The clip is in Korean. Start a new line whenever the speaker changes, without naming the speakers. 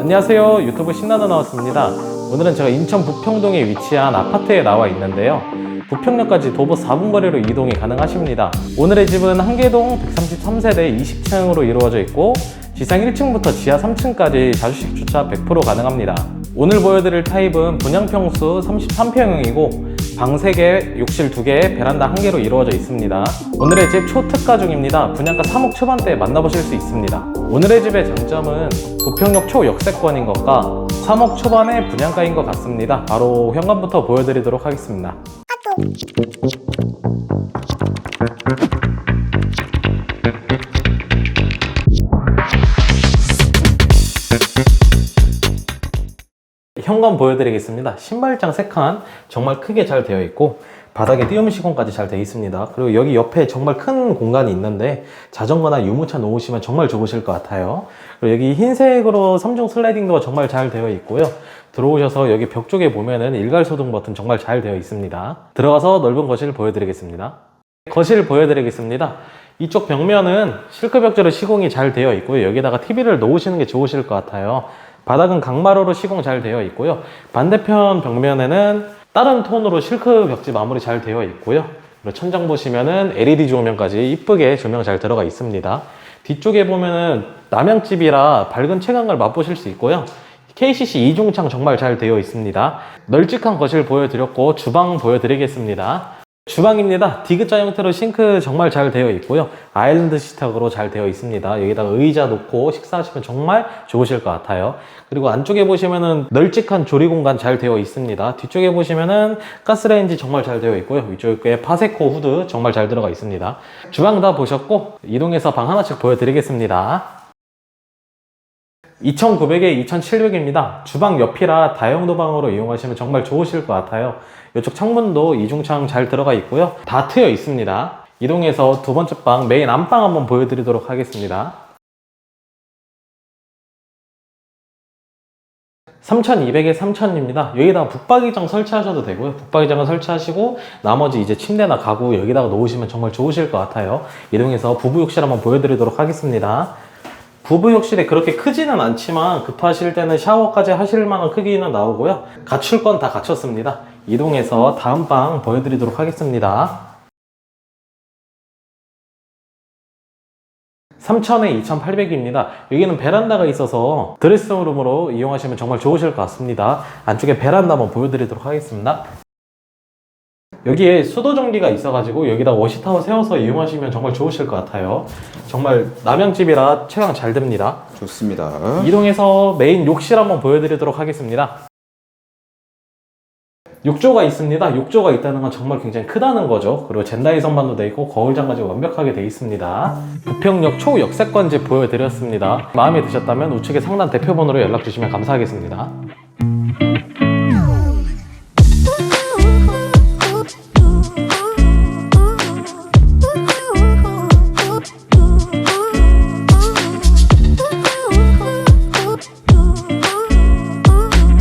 안녕하세요. 유튜브 신나다 나왔습니다. 오늘은 제가 인천 부평동에 위치한 아파트에 나와 있는데요. 부평역까지 도보 4분 거리로 이동이 가능하십니다. 오늘의 집은 한계동 133세대 20층으로 이루어져 있고 지상 1층부터 지하 3층까지 자주식 주차 100% 가능합니다. 오늘 보여드릴 타입은 분양평수 33평형이고 방 3개, 욕실 2개, 베란다 1개로 이루어져 있습니다. 오늘의 집 초특가 중입니다. 분양가 3억 초반대에 만나보실 수 있습니다. 오늘의 집의 장점은 부평역 초역세권인 것과 3억 초반의 분양가인 것 같습니다. 바로 현관부터 보여드리도록 하겠습니다. 현관 보여드리겠습니다. 신발장 3칸 정말 크게 잘 되어 있고 바닥에 띄움 시공까지 잘 되어 있습니다. 그리고 여기 옆에 정말 큰 공간이 있는데 자전거나 유모차 놓으시면 정말 좋으실 것 같아요. 그리고 여기 흰색으로 3중 슬라이딩 도어 정말 잘 되어 있고요. 들어오셔서 여기 벽 쪽에 보면은 일괄 소등 버튼 정말 잘 되어 있습니다. 들어가서 넓은 거실 보여드리겠습니다. 거실 보여드리겠습니다. 이쪽 벽면은 실크 벽지로 시공이 잘 되어 있고요. 여기다가 TV를 놓으시는 게 좋으실 것 같아요. 바닥은 강마루로 시공 잘 되어 있고요. 반대편 벽면에는 다른 톤으로 실크 벽지 마무리 잘 되어 있고요. 그리고 천장 보시면은 LED 조명까지 이쁘게 조명 잘 들어가 있습니다. 뒤쪽에 보면은 남양집이라 밝은 채광을 맛보실 수 있고요. KCC 이중창 정말 잘 되어 있습니다. 널찍한 거실 보여드렸고 주방 보여드리겠습니다. 주방입니다. 디귿자 형태로 싱크 정말 잘 되어 있고요. 아일랜드 식탁으로 잘 되어 있습니다. 여기다가 의자 놓고 식사하시면 정말 좋으실 것 같아요. 그리고 안쪽에 보시면은 널찍한 조리 공간 잘 되어 있습니다. 뒤쪽에 보시면은 가스레인지 정말 잘 되어 있고요. 위쪽에 파세코 후드 정말 잘 들어가 있습니다. 주방 다 보셨고 이동해서 방 하나씩 보여드리겠습니다. 2,900에 2,700입니다. 주방 옆이라 다용도 방으로 이용하시면 정말 좋으실 것 같아요. 이쪽 창문도 이중창 잘 들어가 있고요. 다 트여 있습니다. 이동해서 두 번째 방, 메인 안방 한번 보여드리도록 하겠습니다. 3200에 3000입니다. 여기다가 북박이장 설치하셔도 되고요. 북박이장을 설치하시고 나머지 이제 침대나 가구 여기다가 놓으시면 정말 좋으실 것 같아요. 이동해서 부부욕실 한번 보여드리도록 하겠습니다. 부부욕실이 그렇게 크지는 않지만 급하실 때는 샤워까지 하실 만한 크기는 나오고요. 갖출 건 다 갖췄습니다. 이동해서 다음 방 보여드리도록 하겠습니다. 3000에 2800입니다. 여기는 베란다가 있어서 드레스룸으로 이용하시면 정말 좋으실 것 같습니다. 안쪽에 베란다 한번 보여드리도록 하겠습니다. 여기에 수도 전기가 있어가지고 여기다 워시타워 세워서 이용하시면 정말 좋으실 것 같아요. 정말 남양집이라 채광 잘 됩니다.
좋습니다.
이동해서 메인 욕실 한번 보여드리도록 하겠습니다. 욕조가 있습니다. 욕조가 있다는 건 정말 굉장히 크다는 거죠. 그리고 젠다이 선반도 돼 있고 거울 장까지 완벽하게 돼 있습니다. 부평역 초역세권집 보여드렸습니다. 마음에 드셨다면 우측에 상단 대표번호로 연락 주시면 감사하겠습니다.